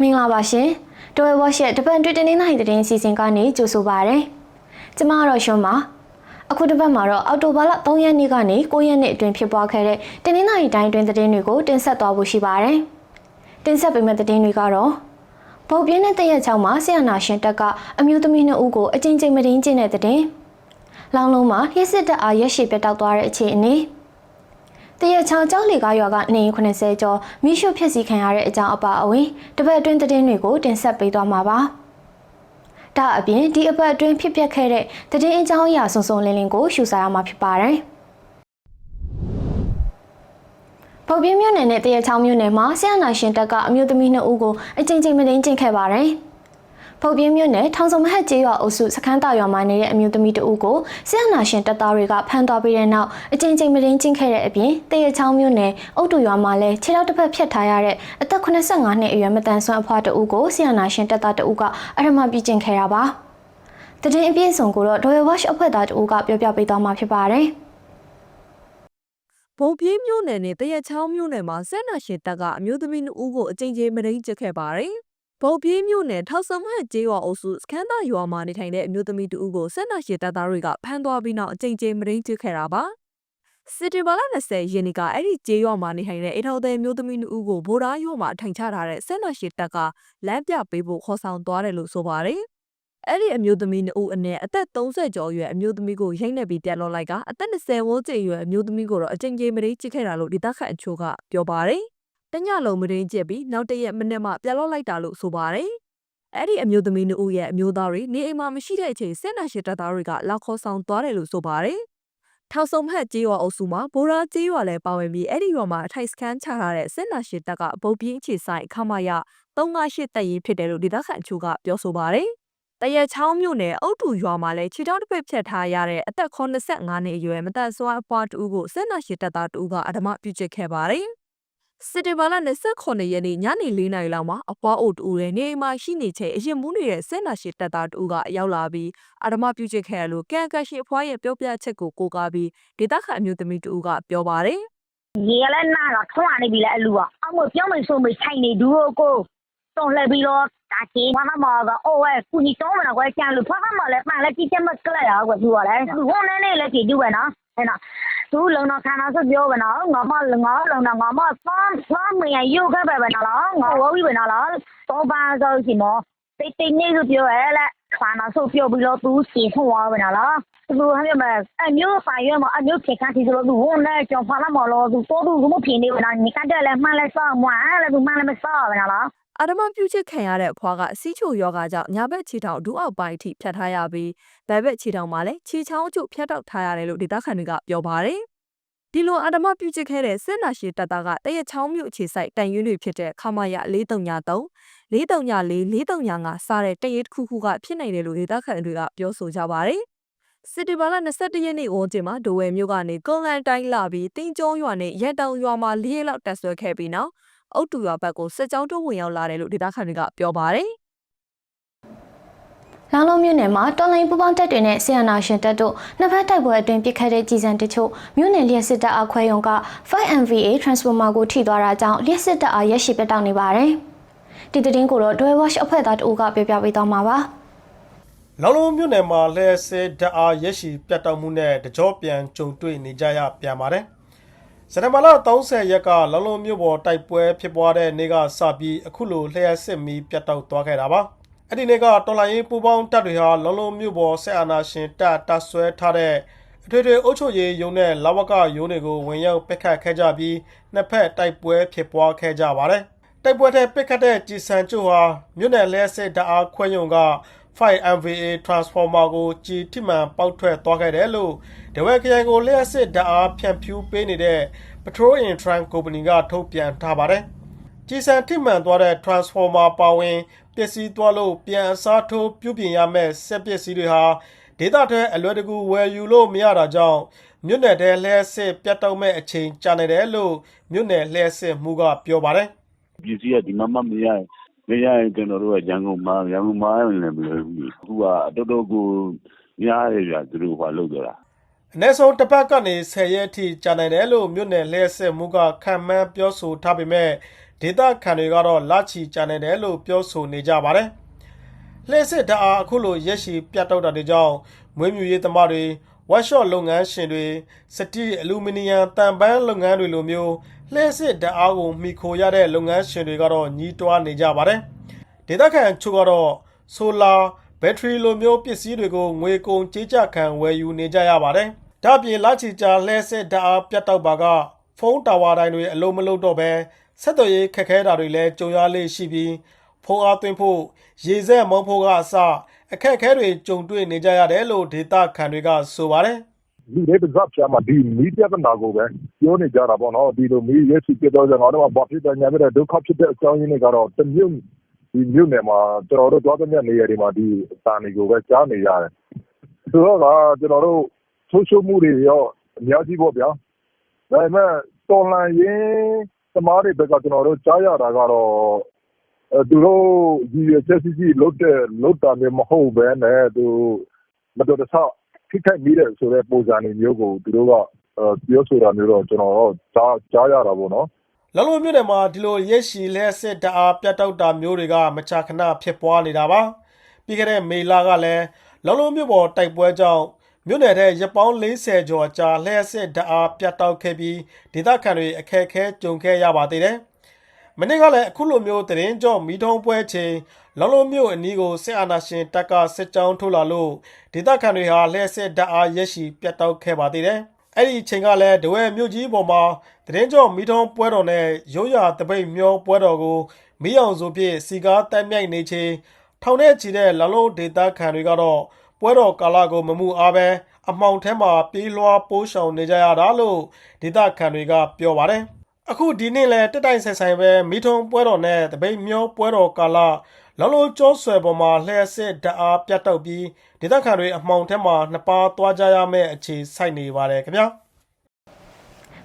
မင်္ဂလာပါရှင်။တော်ဝဝရှ်ရဲ့တပတ်တွေ့တင်းနေနိုင်တဲ့တင်စီစဉ်ကနေကြိုဆိုပါရစေ။ကျမကတော့ရှွန်ပါ။အခုတစ်ပတ်မှာတော့အော်တိုဘာလ3ရက်နေ့ကနေ9ရက်နေ့အတွင်းဖြစ်ပွားခဲ့တဲ့တင်းနေနိုင်တိုင်းအတွင်းသတင်းတွေကိုတင်ဆက်သွားဖို့ရှိပါတယ်။တင်ဆက်ပေးမယ့်သတင်းတွေကတော့ဗုတ်ပြင်းတဲ့တရက်ချောင်းမှာဆီယနာရှင်တက်ကအမျိုးသမီးနှစ်ဦးကိုအကြိမ်ကြိမ်မတင်းကျင့်တဲ့တဲ့။လောင်လုံးမှာရစ်စစ်တပ်အားရက်ရှည်ပြတ်တောက်သွားတဲ့အခြေအနေ။ တရချောင်းကျောင်းလေကားရွာကနေ80ကျော်မိရှုဖြစ်စီခံရတဲ့အကြောင်းအပါအဝင်တပတ်အတွင်းသတင်းတွေကိုတင်ဆက်ပေးသွားမှာပါ။ဒါအပြင်ဒီအပတ်အတွင်းဖြစ်ပျက်ခဲ့တဲ့သတင်းအကြောင်းအရာစုံစုံလင်းလင်းကိုရှုစားရမှာဖြစ်ပါတယ်။ပုတ်ပြင်းမြို့နယ်နဲ့တရချောင်းမြို့နယ်မှာဆရာနာရှင်တက်ကအမျိုးသမီးနှစ်ဦးကိုအကြိမ်ကြိမ်မတင်းကျင့်ခဲ့ပါတယ်။ ဖုတ်ပြင်းမြို့နယ်ထောင်စုံမဟတ်ကျေးရွာအုပ်စုစခန်းတာရွာမှာနေတဲ့အမျိုးသမီးတဦးကိုဆရာနာရှင်တပ်သားတွေကဖမ်းသွားပြီးတဲ့နောက်အကြိမ်ကြိမ်မရင်းကျင့်ခဲ့တဲ့အပြင်တရချောင်းမြို့နယ်အုတ်တူရွာမှာလည်းခြေထောက်တစ်ဖက်ဖြတ်ထားရတဲ့အသက်85နှစ်အရွယ်မတန်ဆွမ်းအဖွားတဦးကိုဆရာနာရှင်တပ်သားတဦးကအရမပြကျင့်ခဲ့တာပါ။တည်င်းအပြည့်စုံကိုတော့ Royal Watch အဖွဲ့သားတဦးကပြောပြပေးသွားမှာဖြစ်ပါတယ်။ဘုံပြေးမြို့နယ်နဲ့တရက်ချောင်းမြို့နယ်မှာဆက်နာရှင်တပ်ကအမျိုးသမီးနှစ်ဦးကိုအကြိမ်ကြိမ်မရင်းကျစ်ခဲ့ပါတယ်။ ဘုံပြေးမြို့နယ်ထောက်ဆမဟတ်ကျေးရွာအုပ်စုစခန်းသားရွာမှာနေထိုင်တဲ့အမျိုးသမီးတဦးကိုဆက်နာရှင်တပ်သားတွေကဖမ်းသွားပြီးနောက်အကြိမ်ကြိမ်မရင်းကျစ်ခဲ့တာပါ။စစ်တီဘာလ20ရက်နေ့ကအဲ့ဒီကျေးရွာမှာနေထိုင်တဲ့အိထောက်တဲ့အမျိုးသမီးနှစ်ဦးကိုဗိုလ်ဓာရွာမှာထိုင်ချထားတဲ့ဆက်နာရှင်တပ်ကလမ်းပြပေးဖို့ခေါ်ဆောင်သွားတယ်လို့ဆိုပါတယ်။အဲ့ဒီအမျိုးသမီးနှစ်ဦးအနက်အသက်30ကျော်အရွယ်အမျိုးသမီးကိုရိုက်နှက်ပြီးပြတ်လော့လိုက်ကအသက်20ဝန်းကျင်အရွယ်အမျိုးသမီးကိုတော့အကြိမ်ကြိမ်မရင်းကျစ်ခဲ့တာလို့ဒေသခံအချို့ကပြောပါတယ်။ တညလုံးမရင်းကျစ်ပြီးနောက်တရက်မနေ့မှပြတ်လော့လိုက်တာလို့ဆိုပါတယ်။အဲ့ဒီအမျိုးသမီးနှစ်ဦးရဲ့အမျိုးသားတွေနေအိမ်မှာမရှိတဲ့အချိန်စစ်နာရှင်တပ်သားတွေကလောက်ခေါ်ဆောင်သွားတယ်လို့ဆိုပါတယ်။ထောက်ဆုံဟက်ကြေးရွာအုပ်စုမှာဘိုးရာကြေးရွာလည်းပါဝင်ပြီးအဲ့ဒီရွာမှာအထိုက်စခန်းချထားတဲ့စစ်နာရှင်တပ်ကဗုတ်ပြင်းအခြေဆိုင်ခမရ358တပ်ရင်းဖြစ်တယ်လို့ဒေသခံအချို့ကပြောဆိုပါတယ်။တရချောင်းမြို့နယ်အုတ်တူရွာမှာလည်းခြေထောက်တစ်ဖက်ဖြတ်ထားရတဲ့အသက်85နှစ်အရွယ်မသက်စွာအဖွားတူကိုစစ်နာရှင်တပ်သားတူကအဓမ္မပြုကျစ်ခဲ့ပါတယ်။ စစ်တေဘာလ29ရက်နေ့ညနေ4နာရီလောက်မှာအဖွားအိုတူရဲ့နေအိမ်မှာရှိနေချိန်အရင်မူးနေတဲ့စစ်နာရှင်တပ်သားတူကရောက်လာပြီးအဓမ္မပြုကျစ်ခဲ့ရလို့ကံကရှိအဖွားရဲ့ပြောပြချက်ကိုကိုးကားပြီးဒေသခံအမျိုးသမီးတူကပြောပါတယ်ရေကလည်းနာတော့ထွန်းနေပြီလေအလူကအောက်မပြောင်းမဆိုမထိုင်နေဒူကိုကိုတုံးလှည့်ပြီးတော့တာချီဘာမှမတော့အိုးဝဲကုညီတောင်းမတော့ကွယ်ကျန်လို့ဖခမလည်းပန်လည်းကြည့်ချက်မကလိုက်ရကွယ်သူကလည်းသူဟိုနေနေလည်းကြည့်တူပဲနော်အဲ့နော်သူလုံတော့ခါနာဆိုပြောပဲနော်ငါမငါလုံတော့ငါမဖမ်းဖမ်းမရယူခဲ့ပဲပဲနော်ငါဝဝီပဲနော်တော့ပန်းဆိုစီမောတိတ်တိတ်နေဆိုပြောရဲလေခါနာဆိုပြောပြီးတော့သူစီဟောပဲနော်သူဟမ်းမဲ့အမျိုးပိုင်ရမအမျိုးဖြေခန်းတီဆိုလို့သူဟိုနဲ့ကြောင်ဖာလာမလို့သူတော့သူကမဖြစ်နေဘူးနော်ညီကတဲ့လည်းမှန်လဲစောမွာလည်းသူမှန်လည်းမစောပဲနော် အာဓမ္မပြုချစ်ခံရတဲ့အဖွားကစီးချိုယောဂကြောင့်ညာဘက်ခြေထောက်ဒူးအောက်ပိုင်းအထိဖြတ်ထားရပြီးဘက်ဘက်ခြေထောက်မှာလည်းခြေချောင်းအချို့ဖြတ်တောက်ထားရတယ်လို့ဒေသခံတွေကပြောပါတယ်။ဒီလိုအာဓမ္မပြုချစ်ခဲ့တဲ့စစ်နာရှိတပ်သားကတရက်ချောင်းမြို့အခြေစိုက်တိုင်ရွန်းတွေဖြစ်တဲ့ခမာယ4393 4344 4355စားတဲ့တရက်တစ်ခုခုကဖြစ်နိုင်တယ်လို့ဒေသခံတွေကပြောဆိုကြပါတယ်။စစ်တီဘာလ21ရက်နေ့ဝန်းကျင်မှာဒိုဝဲမြို့ကနေကွန်လန်တိုင်းလာပြီးတင်းကျုံရွာနဲ့ရက်တောင်ရွာမှာလေးရက်လောက်တက်ဆွဲခဲ့ပြီးနောက် အုတ်တူရွာဘက်ကိုစစ်ကြောင်းတို့ဝင်ရောက်လာတယ်လို့ဒေသခံတွေကပြောပါတယ်လောင်လုံးမြို့နယ်မှာတော်လိုင်းပူပေါင်းတပ်တွေနဲ့ဆီယနာရှင်တပ်တို့နှစ်ဖက်တိုက်ပွဲအတွင်းပစ်ခတ်တဲ့ကြီးစံတချို့မြို့နယ်လျှက်စစ်တပ်အခွဲရုံက 5MVA transformer ကိုထိသွားတာကြောင့်လျှက်စစ်တပ်အားရက်ရှိပတောက်နေပါတယ်။ဒီသတင်းကိုတော့ Dwell Watch အဖွဲ့သားတအူးကပြောပြပေးသွားမှာပါ။လောင်လုံးမြို့နယ်မှာလဲဆဲဓာတ်အားရက်ရှိပြတ်တောက်မှုနဲ့တကြောပြန်ကြုံတွေ့နေကြရပြန်ပါတယ်။ စက်တဘာလ30ရက်ကလောင်လုံးမြို့ပေါ်တိုက်ပွဲဖြစ်ပွားတဲ့နေ့ကစပြီးအခုလိုလျှက်စစ်မီပြတ်တောက်သွားခဲ့တာပါ။အဲ့ဒီနေ့ကတော်လိုင်းရေးပူပေါင်းတပ်တွေဟာလောင်လုံးမြို့ပေါ်ဆက်အာနာရှင်တပ်တပ်ဆွဲထားတဲ့အထွေထွေအုပ်ချုပ်ရေးရုံးနဲ့လဝကရုံးတွေကိုဝင်ရောက်ပစ်ခတ်ခဲ့ကြပြီးနှစ်ဖက်တိုက်ပွဲဖြစ်ပွားခဲ့ကြပါတယ်။တိုက်ပွဲထဲပစ်ခတ်တဲ့ကြည်စံကျို့ဟာမြို့နယ်လဲစစ်ဓာတ်အားခွဲရုံက 5MVA transformer ကိုကြည်ထိမှန်ပေါက်ထွက်သွားခဲ့တယ်လို့ဒဝဲခရိုင်ကိုလျှက်စစ်ဓာတ်အားဖြန့်ဖြူးပေးနေတဲ့ Petrol in Trans Company ကထုတ်ပြန်ထားပါတယ်။ကြည်စံထိမှန်သွားတဲ့ transformer ပါဝင်ပစ္စည်းသွားလို့ပြန်အစားထိုးပြုပြင်ရမယ့်စက်ပစ္စည်းတွေဟာဒေသထဲအလွယ်တကူဝယ်ယူလို့မရတာကြောင့်မြို့နယ်ထဲလျှက်စစ်ပြတ်တောက်မဲ့အချိန်ကြာနေတယ်လို့မြို့နယ်လျှက်စစ်မှုကပြောပါတယ်။ပစ္စည်းကဒီမှာမှမရရင်မရရင်ကျွန်တော်တို့ကရန်ကုန်မှာရန်ကုန်မှာရင်လည်းမလွယ်ဘူးအခုကအတော်တော်ကိုများရပြသူတို့ဟိုလောက်တော့တာ အနည်းဆုံးတစ်ပတ်ကနေ10ရက်အထိကြာနိုင်တယ်လို့မြို့နယ်လျှက်စစ်မှုကခံမှန်းပြောဆိုထားပေမဲ့ဒေသခံတွေကတော့လချီကြနေတယ်လို့ပြောဆိုနေကြပါတယ်။လှည့်စစ်ဓာတ်အားအခုလိုရက်ရှည်ပြတ်တောက်တာတွေကြောင့်မွေးမြူရေးသမားတွေဝက်ရှော့လုပ်ငန်းရှင်တွေစတီအလူမီနီယံတံပန်းလုပ်ငန်းတွေလိုမျိုးလှည့်စစ်ဓာတ်အားကိုမှီခိုရတဲ့လုပ်ငန်းရှင်တွေကတော့ညီးတွားနေကြပါတယ်။ဒေသခံအချို့ကတော့ဆိုလာ ဘက်ထရီလိုမျိုးပစ္စည်းတွေကိုငွေကုန်ကြေးကျခံဝယ်ယူနေကြရပါတယ်။ဒါ့အပြင်လချီကြာလှည့်စစ်ဓာတ်အားပြတ်တောက်ပါကဖုန်းတာဝါတိုင်းတွေအလုံးမလုံးတော့ပဲဆက်သွယ်ရေးခက်ခဲတာတွေလည်းကြုံရလေရှိပြီးဖုန်းအားသွင်းဖို့ရေစက်မုံဖို့ကအစအခက်အခဲတွေကြုံတွေ့နေကြရတယ်လို့ဒေသခံတွေကဆိုပါတယ်ဒီလေးတစ်စပ်ချာမှာဒီမီဒီယာကနာကိုပဲပြောနေကြတာပေါ့နော်ဒီလိုမီဒီယာရှိပြတော့ကျွန်တော်တို့ကဘာဖြစ်တယ်ညာပြတဲ့ဒုက္ခဖြစ်တဲ့အကြောင်းရင်းတွေကတော့တမျိုး ဒီမျိုးနယ်မှာကျွန်တော်တို့သွားတဲ့နေရာတွေမှာဒီအစာနေကိုပဲကြားနေရတယ်ဆိုတော့ကကျွန်တော်တို့ဆိုရှယ်မီဒီယာအများကြီးပေါ့ဗျာဒါပေမဲ့တော်လန်ရင်သမားတွေဘက်ကကျွန်တော်တို့ကြားရတာကတော့အဲသူတို့ဒီချက်စီစီလုတ်တဲ့လုတ်တာမျိုးမဟုတ်ပဲနဲ့သူမတော်တဆထိခိုက်မိတဲ့ဆိုတဲ့ပုံစံတွေမျိုးကိုသူတို့ကအဲပြောဆိုတာမျိုးတော့ကျွန်တော်တော့ကြားကြားရတာပေါ့နော်။ လော်လုံးမြို့နယ်မှာဒီလိုရက်ရှည်လှည့်စစ်ဓာတ်အားပြတ်တောက်တာမျိုးတွေကမကြာခဏဖြစ်ပွားနေတာပါ။ပြီးခဲ့တဲ့မေလကလည်းလော်လုံးမြို့ပေါ်တိုက်ပွဲကြောင့်မြို့နယ်ထဲရပောင်း40ကျော်ကြာလှည့်စစ်ဓာတ်အားပြတ်တောက်ခဲ့ပြီးဒေသခံတွေအခက်အခဲကြုံခဲ့ရပါသေးတယ်။မနေ့ကလည်းအခုလိုမျိုးတရင်ကြော့မီထုံးပွဲချိန်လောင်လုံးမြို့အနီးကိုစစ်အာဏာရှင်တပ်ကစစ်ကြောင်းထိုးလာလို့ဒေသခံတွေဟာလှည့်စစ်ဓာတ်အားရက်ရှိပြတ်တောက်ခဲ့ပါသေးတယ်။ အဲ့ဒီချိန်ကလည်းဒဝဲမြို့ကြီးပေါ်မှာတရင်ကြော့မီထုံးပွဲတော်နဲ့ရိုးရာတပိတ်မျောပွဲတော်ကိုမီးအောင်ဆိုဖြင့်စီကားတက်မြိုက်နေချိန်ထောင်ထဲချီတဲ့လောင်လုံးဒေသခံတွေကတော့ပွဲတော်ကာလကိုမမှုအားပဲအမှောင်ထဲမှာပြေးလွှားပိုးရှောင်နေကြရတာလို့ဒေသခံတွေကပြောပါတယ်။အခုဒီနေ့လဲတက်တိုင်ဆက်ဆိုင်ပဲမိထုံပွဲတော်နဲ့တပိတ်မျောပွဲတော်ကာလ လောင်လုံးကျောဆွဲပေါ်မှာလှည့်စစ်ဓာတ်အားပြတ်တောက်ပြီးဒေသခံတွေအမှောင်ထဲမှာနှစ်ပါးသွားကြရမယ့်အခြေစိုက်နေပါတယ်ခင်ဗျာ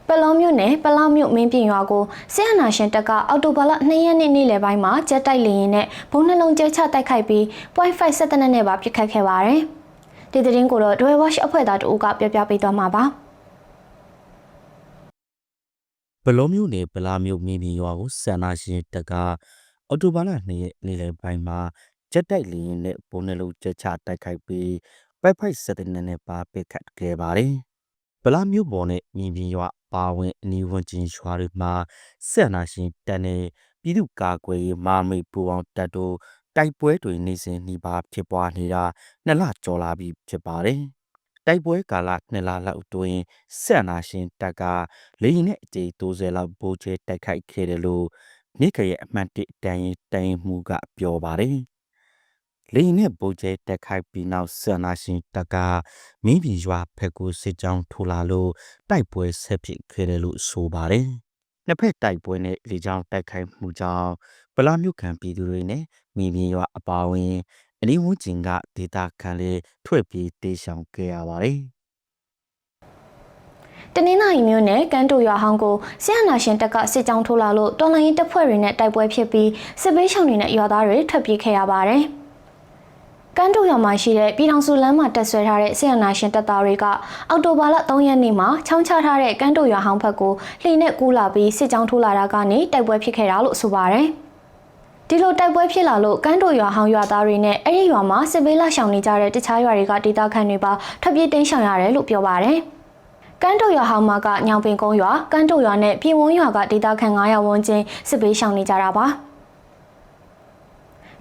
ပလောမြို့နယ်ပလောမြို့မင်းပြင်ရွာကိုစစ်အာဏာရှင်တပ်ကအော်တိုဘာလ2ရက်နေ့နေ့လယ်ပိုင်းမှာဂျက်တိုက်လေရင်နဲ့ဘုံနှလုံးကျဲချတိုက်ခိုက်ပြီး .5 စက်တနက်နဲ့ပါပစ်ခတ်ခဲ့ပါတယ်။ဒီသတင်းကိုတော့ဒွဲဝါရှ်အဖွဲ့သားတို့ကပြောပြပေးသွားမှာပါ။ဘလုံးမျိုးနယ်ဗလာမျိုးမင်းပြင်ရွာကိုဆန္ဒရှင်တက အော်တိုဘာလ2ရက် နေ့လယ်ပိုင်းမှာ ဂျက်တိုက်လေရင်နဲ့ပုံနှလုံးကျချတိုက်ခိုက်ပြီး ပိုက်ဖိုက်စတဲ့နနဲ့ပါ ပစ်ခတ်ခဲ့ပါတယ်။ဗလာမျိုးပေါ်နဲ့မင်းပြင်ရွာပါဝင် အနီးဝန်းကျင်ရွာတွေမှာဆန္ဒရှင်တပ်နဲ့ ပြည်သူ့ကာကွယ်ရေးမာမိတ် ပူအောင်တပ်တို့ တိုက်ပွဲတွေ နေစဉ်နှီးပါဖြစ်ပွားနေတာနှစ်လကျော်လာပြီ ဖြစ်ပါတယ်။တိုက်ပွဲကာလနှစ်လလောက်အတွင်းဆက်နာရှင်တပ်က လေရင်နဲ့ အကြေ30လောက်ဘိုးကျဲတိုက်ခိုက်ခဲ့တယ်လို့ မိခရဲ့အမှတ်1တန်ရင်တန်ရင်မှုကပြောပါတယ်။လေရင်နဲ့ဘိုးကျဲတိုက်ခိုက်ပြီးနောက်ဆက်နာရှင်တပ်ကမင်းပြည်ရွာဖက်ကိုစစ်ကြောင်းထိုးလာလို့တိုက်ပွဲဆက်ဖြစ်ခဲ့တယ်လို့ဆိုပါတယ်။နှစ်ဖက်တိုက်ပွဲနဲ့လေကြောင်းတိုက်ခိုက်မှုကြောင့်ဗလာမြို့ခံပြည်သူတွေနဲ့မင်းပြည်ရွာအပါအဝင်အနီးဝန်းကျင်ကဒေသခံလေးထွက်ပြေးတေးရှောင်ခဲ့ရပါတယ်။ တနင်္လာရီမြို့နယ်ကမ်းတူရွာဟောင်းကိုဆီယနာရှင်တပ်ကစစ်ကြောင်းထိုးလာလို့တော်လိုင်းရင်တပ်ဖွဲ့တွေနဲ့တိုက်ပွဲဖြစ်ပြီးစစ်ပေးရှောင်တွေနဲ့ရွာသားတွေထွက်ပြေးခဲ့ရပါတယ်။ကမ်းတူရွာမှာရှိတဲ့ပြည်ထောင်စုလမ်းမှာတက်ဆွဲထားတဲ့ဆီယနာရှင်တပ်သားတွေကအော်တိုဘာလ3ရက်နေ့မှာချောင်းချထားတဲ့ကမ်းတူရွာဟောင်းဘက်ကိုလှေနဲ့ကူးလာပြီးစစ်ကြောင်းထိုးလာတာကနေတိုက်ပွဲဖြစ်ခဲ့တာလို့ဆိုပါတယ်။ဒီလိုတိုက်ပွဲဖြစ်လာလို့ကမ်းတိုရွာဟောင်းရွာသားတွေနဲ့အဲ့ဒီရွာမှာစစ်ဘေးလာရှောင်နေကြတဲ့တခြားရွာတွေကဒေသခံတွေပါထွက်ပြေးတိမ်းရှောင်ရတယ်လို့ပြောပါတယ်။ ကမ်းတိုရွာဟောင်းမှာကညောင်ပင်ကုန်းရွာကမ်းတိုရွာနဲ့ပြည်ဝန်းရွာကဒေသခံ900ဝန်းကျင်စစ်ဘေးရှောင်နေကြတာပါ။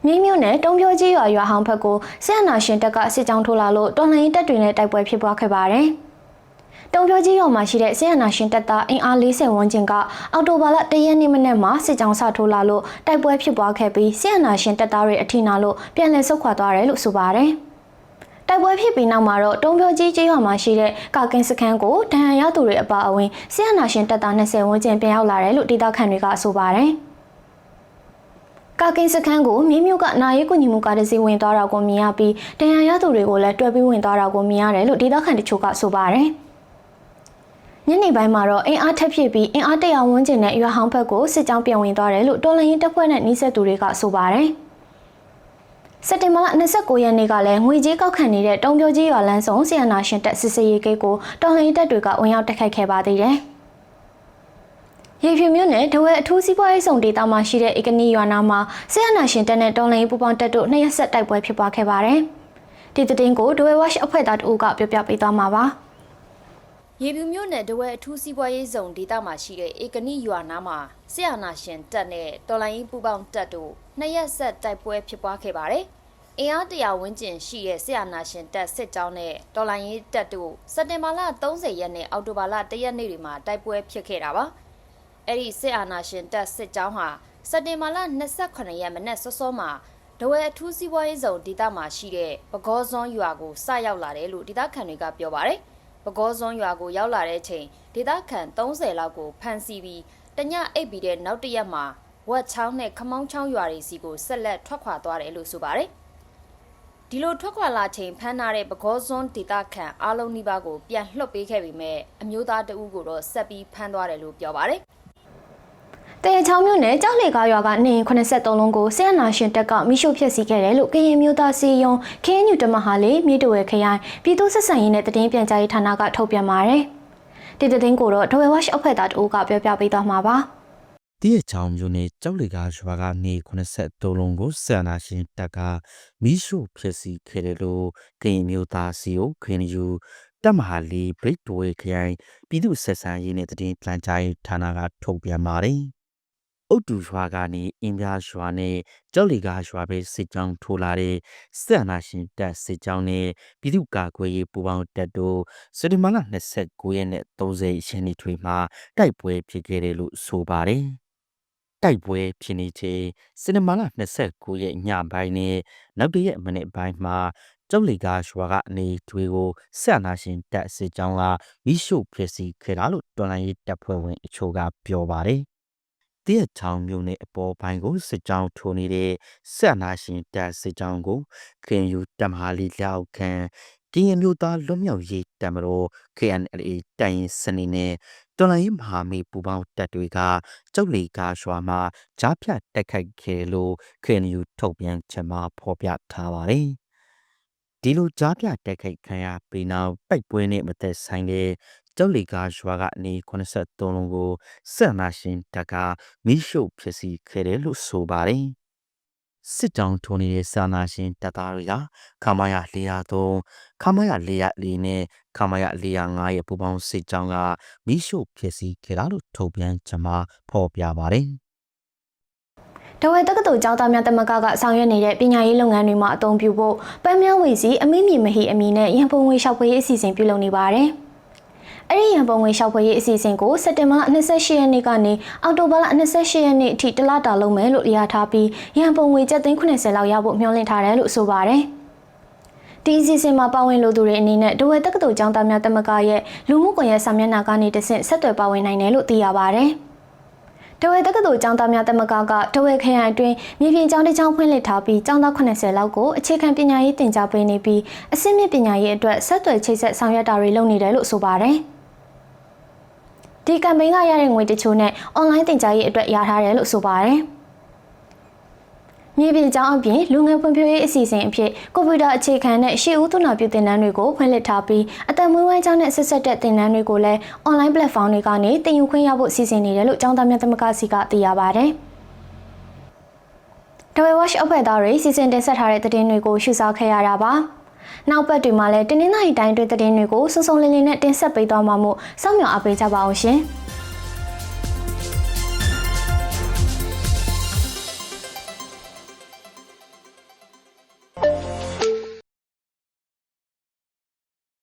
မြင်းမြို့နယ်တုံးပြိုကြီးရွာရွာဟောင်းဘက်ကိုစစ်အာဏာရှင်တပ်ကစစ်ကြောင်းထိုးလာလို့တော်လှန်ရေးတပ်တွေနဲ့တိုက်ပွဲဖြစ်ပွားခဲ့ပါတယ်။တုံပြိုကြီးရွာမှာရှိတဲ့ဆီယနာရှင်တပ်သားအင်အား40ဝန်းကျင်ကအော်တိုဘာလ၁ရက်နေ့မနက်မှာစစ်ကြောင်းဆထိုးလာလို့တိုက်ပွဲဖြစ်ပွားခဲ့ပြီးဆီယနာရှင်တပ်သားတွေအထိနာလို့ပြန်လည်ဆုတ်ခွာသွားတယ်လို့ဆိုပါတယ်။ တိုက်ပွဲဖြစ်ပြီးနောက်မှာတော့တုံပြိုကြီးကျေးရွာမှာရှိတဲ့ကာကင်းစခန်းကိုဒဏ်ရာရသူတွေအပါအဝင်ဆီယနာရှင်တပ်သား20ဝန်းကျင်ပြန်ရောက်လာတယ်လို့ဒေသခံတွေကဆိုပါတယ်။ကာကင်းစခန်းကိုမြင်းမြို့ကနာရေးကူညီမှုကားတစ်စီးဝင်သွားတာကိုမြင်ရပြီးဒဏ်ရာရသူတွေကိုလည်းတွဲပြီးဝင်သွားတာကိုမြင်ရတယ်လို့ဒေသခံတချို့ကဆိုပါတယ်။ညနေပိုင်းမှာတော့အင်အားထက်ဖြစ်ပြီးအင်အားတရာဝန်းကျင်နဲ့ရွာဟောင်းဘက်ကိုစစ်ကြောင်းပြန်ဝင်သွားတယ်လို့တော်လရင်တပ်ဖွဲ့နဲ့နှိစက်သူတွေကဆိုပါတယ်။ စက်တင်ဘာလ29ရက်နေ့ကလည်းငွေကြေးကောက်ခံနေတဲ့တုံပြိုကြီးရွာလန်းဆောင်ဆီယနာရှင်တပ်စစ်စေးရေးဂိတ်ကိုတော်လှန်ရေးတပ်တွေကဝင်ရောက်တိုက်ခိုက်ခဲ့ပါသေးတယ်။ရရေဖြူမြို့နယ်ဒဝဲအထူးစီးပွားရေးဆောင်ဒေသမှာရှိတဲ့ဧကနီရွာနာမှာဆရာနာရှင်တပ်နဲ့တော်လိုင်းပူပေါင်းတပ်တို့နှစ်ရက်ဆက်တိုက်ပွဲဖြစ်ပွားခဲ့ပါတယ်။ဒီသတင်းကိုဒဝဲဝက်အဖွဲ့သားတို့ကပြောပြပေးသွားမှာပါ။ရေပြူမြို့နယ်တဝဲအထူးစီးပွားရေးဇုံဒေသမှာရှိတဲ့ဧကနိရွာနာမှာဆရာနာရှင်တပ်နဲ့တော်လိုင်းရေးပူပေါင်းတပ်တို့ နှစ်ရက်ဆက်တိုက်ပွဲဖြစ်ပွားခဲ့ပါတယ်။အင်အားတရာဝန်းကျင်ရှိတဲ့ဆရာနာရှင်တပ်စစ်ကြောင်းနဲ့တော်လိုင်းရေးတပ်တို့စက်တင်ဘာလ30ရက်နဲ့အောက်တိုဘာလ1ရက်နေ့တွေမှာတိုက်ပွဲဖြစ်ခဲ့တာပါ။အဲ့ဒီစစ်အာဏာရှင်တပ်စစ်ကြောင်းဟာစက်တင်ဘာလ28ရက်မနက်စောစောမှာဒဝဲအထူးစီးပွားရေးဇုံဒေသမှာရှိတဲ့ပကောဇွန်ရွာကိုစရောက်လာတယ်လို့ဒေသခံတွေကပြောပါတယ်။ပကောဇွန်ရွာကိုရောက်လာတဲ့ချိန်ဒေသခံ30လောက်ကိုဖမ်းဆီးပြီးတညအိပ်ပြီးတဲ့နောက်တစ်ရက်မှာ ဝက်ချောင်းနဲ့ခမောင်းချောင်းရွာတွေစီကိုဆက်လက်ထွက်ခွာသွားတယ်လို့ဆိုပါတယ်။ဒီလိုထွက်ခွာလာချိန်ဖမ်းထားတဲ့ပကောဇွန်ဒေသခံအားလုံးနှိပါကိုပြန်လွှတ်ပေးခဲ့ပြီးမဲ့အမျိုးသားတအူးကိုတော့ဆက်ပြီးဖမ်းသွားတယ်လို့ပြောပါတယ်။တရချောင်းမြို့နယ်ကြောက်လေကားရွာကနေ83လုံးကိုဆရာနာရှင်တပ်ကမိရှုဖျက်ဆီးခဲ့တယ်လို့ကရင်မျိုးသားစီယုံခင်းညူတမဟာလေးမြေတဝဲခရိုင်ပြည်သူ့ဆက်ဆံရေးနဲ့တည်င်းပြန်ကြားရေးဌာနကထုတ်ပြန်ပါတယ်။ဒီတည်င်းကိုတော့ဒဝဲဝက်အဖွဲ့သားတို့ကပြောပြပေးသွားမှာပါ။ တည့်ချောင်းမျိုးနဲ့ကြောက်လေကားရွာကနေ83လုံးကိုဆန္ဒရှင်တပ်ကမီးရှို့ဖြစ်စီခဲ့တယ်လို့ကရင်မျိုးသားစီကိုခရင်ယူတပ်မဟာလီဘရိတ်တိုဝေခရိုင်ပြည်သူ့ဆက်ဆံရေးနဲ့တည်င်းပလန်ကြားရေးဌာနကထုတ်ပြန်ပါတယ်။အုတ်တူရွာကနေအင်းပြားရွာနဲ့ကြောက်လီကားရွာပဲစစ်ကြောင်းထိုးလာတဲ့စစ်အာဏာရှင်တပ်စစ်ကြောင်းနဲ့ပြည်သူ့ကာကွယ်ရေးပူးပေါင်းတပ်တို့စက်တင်ဘာလ29ရက်နဲ့30ရက်နေ့တွေမှာတိုက်ပွဲဖြစ်ခဲ့တယ်လို့ဆိုပါတယ်။ တိုက်ပွဲဖြစ်နေချိန်စင်တမာလာ29ရက်ညပိုင်းနဲ့နောက်တရက်မနေ့ပိုင်းမှာကျောက်လီကားရွာကအနေတွေကိုဆက်နာရှင်တပ်စစ်ကြောင်းကမိရှုဖြစ်စီခဲ့တာလို့တော်လိုင်းရေးတပ်ဖွဲ့ဝင်အချို့ကပြောပါတယ်။တရက်ချောင်းမြို့နယ်အပေါ်ပိုင်းကိုစစ်ကြောင်းထိုးနေတဲ့ဆက်နာရှင်တပ်စစ်ကြောင်းကိုခင်ယူတမဟာလီလောက်ခံ ကရင်မျိုးသားလွတ်မြောက်ရေးတပ်မတော် KNLA တိုင်ရင်စနေနဲ့တော်လိုင်းရေးမဟာမိတ်ပူပေါင်းတပ်တွေကကျောက်လီကားရွာမှာကြားဖြတ်တိုက်ခိုက်ခဲ့လို့ KNU ထုတ်ပြန်ချက်မှာဖော်ပြထားပါတယ်။ဒီလိုကြားပြတိုက်ခိုက်ခံရပြီးနောက်တိုက်ပွဲနဲ့မသက်ဆိုင်တဲ့ကျောက်လီကားရွာကနေ83လုံးကိုဆက်နာရှင်တပ်ကမီးရှို့ဖြစ်စီခဲ့တယ်လို့ဆိုပါတယ်။ စစ်တောင်ထုံနေတဲ့စာနာရှင်တပ်သားတွေကခမာယာ403ခမာယာ404နဲ့ခမာယာ405ရဲ့ပူပေါင်းစစ်ကြောင်းကမီးရှို့ဖြစ်စီခဲ့တာလို့ထုတ်ပြန်ချက်မှာဖော်ပြပါတယ်။တဝဲတက္ကသိုလ်ကျောင်းသားများတမကကဆောင်ရွက်နေတဲ့ပညာရေးလုပ်ငန်းတွေမှာအသုံးပြုဖို့ပန်းမြဝေစီအမိမြေမဟိအမည်နဲ့ရန်ပုံငွေလျှောက်ဖွေရေးအစီအစဉ်ပြုလုပ်နေပါတယ်။ အဲ့ဒီရန်ပုံငွေလျှောက်ဖွေရေးအစီအစဉ်ကိုစက်တင်ဘာလ28ရက်နေ့ကနေအောက်တိုဘာလ28ရက်နေ့အထိတလတာလုံးမယ်လို့ရထားပြီးရန်ပုံငွေကျပ်သိန်း80လောက်ရဖို့မျှော်လင့်ထားတယ်လို့ဆိုပါတယ်။ဒီအစီအစဉ်မှာပါဝင်လို့သူတွေအနေနဲ့ဒဝဲတက္ကသိုလ်ကျောင်းသားများတမကရဲ့လူမှုကွန်ရက်စာမျက်နှာကနေတဆင့်ဆက်သွယ်ပါဝင်နိုင်တယ်လို့သိရပါတယ်။တဝဲတက္ကသိုလ်ကျောင်းသားများတမကကတဝဲခရိုင်အတွင်းမြေပြင်ကျောင်းတစ်ကျောင်းဖွင့်လှစ်ထားပြီးကျောင်းသား80လောက်ကိုအခြေခံပညာရေးသင်ကြားပေးနေပြီးအဆင့်မြင့်ပညာရေးအတွက်ဆက်သွယ်ချိတ်ဆက်ဆောင်ရွက်တာတွေလုပ်နေတယ်လို့ဆိုပါတယ်။ ဒီကမ်ပိန်းကရတဲ့ငွေတချို့နဲ့အွန်လိုင်းသင်ကြားရေးအတွက်ရထားတယ်လို့ဆိုပါတယ်။မြေပြင်ကျောင်းအပြင်လူငယ်ဖွံ့ဖြိုးရေးအစီအစဉ်အဖြစ်ကွန်ပျူတာအခြေခံနဲ့ရှေ့ဦးသွနာပြုသင်တန်းတွေကိုဖွင့်လှစ်ထားပြီးအသက်မွေးဝမ်းကျောင်းနဲ့ဆက်ဆက်တဲ့သင်တန်းတွေကိုလည်း online platform တွေကနေသင်ယူခွင့်ရဖို့စီစဉ်နေတယ်လို့ကျောင်းသားများသမဂ္ဂစီကသိရပါတယ်။ဒဝဲဝက်ရှ်အဖွဲ့သားတွေစီစဉ်တင်ဆက်ထားတဲ့သတင်းတွေကိုရှုစားခဲ့ရတာပါ။ နောက်ပတ်တွေမှာလည်းတင်းနှင်းနိုင်တိုင်းတွေသတင်းတွေကိုစုံစုံလင်းလင်းနဲ့တင်ဆက်ပေးသွားမှာမို့စောင့်မျှော်အားပေးကြပါအောင်ရှင်။